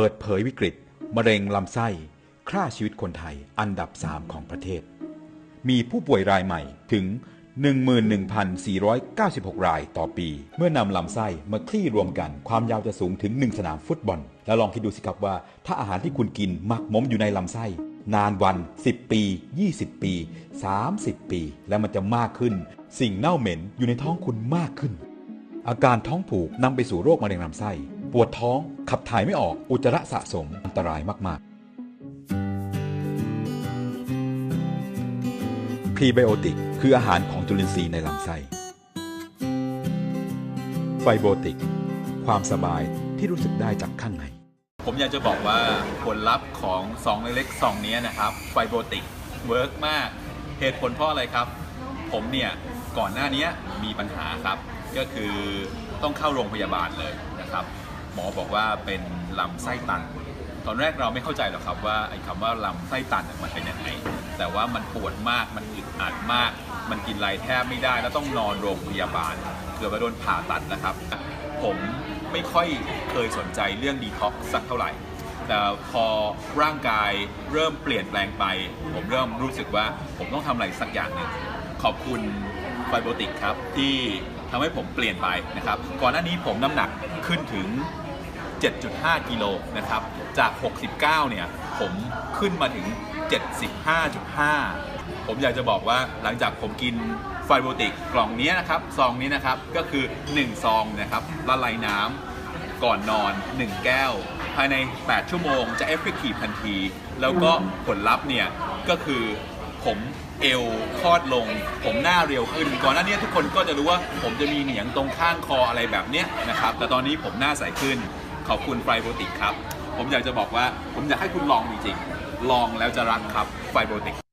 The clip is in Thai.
เปิดเผยวิกฤต มะเร็งลำไส้ ฆ่าชีวิตคนไทยอันดับ3ของประเทศ มีผู้ป่วยรายใหม่ถึง 11,496 รายต่อปี เมื่อนำลำไส้มาคลี่รวมกันความยาวจะสูงถึง 1 สนามฟุตบอล แล้วลองคิดดูสิครับว่า ถ้าอาหารที่คุณกินหมักหมมอยู่ในลำไส้ นานวัน 10 ปี 20 ปี 30 ปี แล้วมันจะมากขึ้น สิ่งเน่าเหม็นอยู่ในท้องคุณมากขึ้น อาการท้องผูกนำไปสู่โรคมะเร็งลำไส้ ปวดท้องขับถ่ายไม่ออกอุจจาระสะสมอันตรายมากๆพรีไบโอติกคืออาหารของจุลินทรีย์ในลำไส้ไฟโบติก ความสบายที่รู้สึกได้จากข้างในผมอยากจะบอกว่าผลลัพธ์ของซองเล็กๆซองนี้นะครับไฟโบติกเวิร์กมาก เหตุผลเพราะอะไรครับ ผมเนี่ยก่อนหน้านี้มีปัญหาครับ ก็คือต้องเข้าโรงพยาบาลเลยนะครับ หมอบอกว่าเป็นลำไส้ตัน ตอนแรกเราไม่เข้าใจหรอกครับว่าไอ้คำว่าลำไส้ตันมันเป็นยังไงแต่ว่ามันปวดมากมันอึดอัดมาก มันกินไรแทบไม่ได้แล้วต้องนอนโรงพยาบาล เกือบไปโดนผ่าตัดนะครับ ผมไม่ค่อยเคยสนใจเรื่องดีท็อกซ์สักเท่าไหร่แต่พอร่างกายเริ่มเปลี่ยนแปลงไป ผมเริ่มรู้สึกว่าผมต้องทำอะไรสักอย่างหนึ่งขอบคุณไฟโบติกครับที่ ทำให้ผมเปลี่ยนไปนะครับ ก่อนหน้านี้ผมน้ำหนักขึ้นถึง 7.5 กิโลนะครับ จาก 69 เนี่ย ผมขึ้นมาถึง 75.5 ผมอยากจะบอกว่าหลังจากผมกินไฟโบติกกล่องนี้นะครับ ซองนี้นะครับ ก็คือ 1 ซองนะครับ ละลายน้ำก่อนนอน 1 แก้ว ภายใน 8 ชั่วโมงจะเอฟเฟกตีฟทันที แล้วก็ผลลัพธ์เนี่ย ก็คือ ผมเอวคลอดลง ผมหน้าเรียวขึ้น ก่อนหน้านี้ทุกคนก็จะรู้ว่าผมจะมีเหนียงตรงข้างคออะไรแบบเนี้ยนะครับ แต่ตอนนี้ผมหน้าใสขึ้น ขอบคุณไฟโบติกครับ ผมอยากจะบอกว่าผมอยากให้คุณลองจริงๆ ลองแล้วจะรักครับไฟโบติก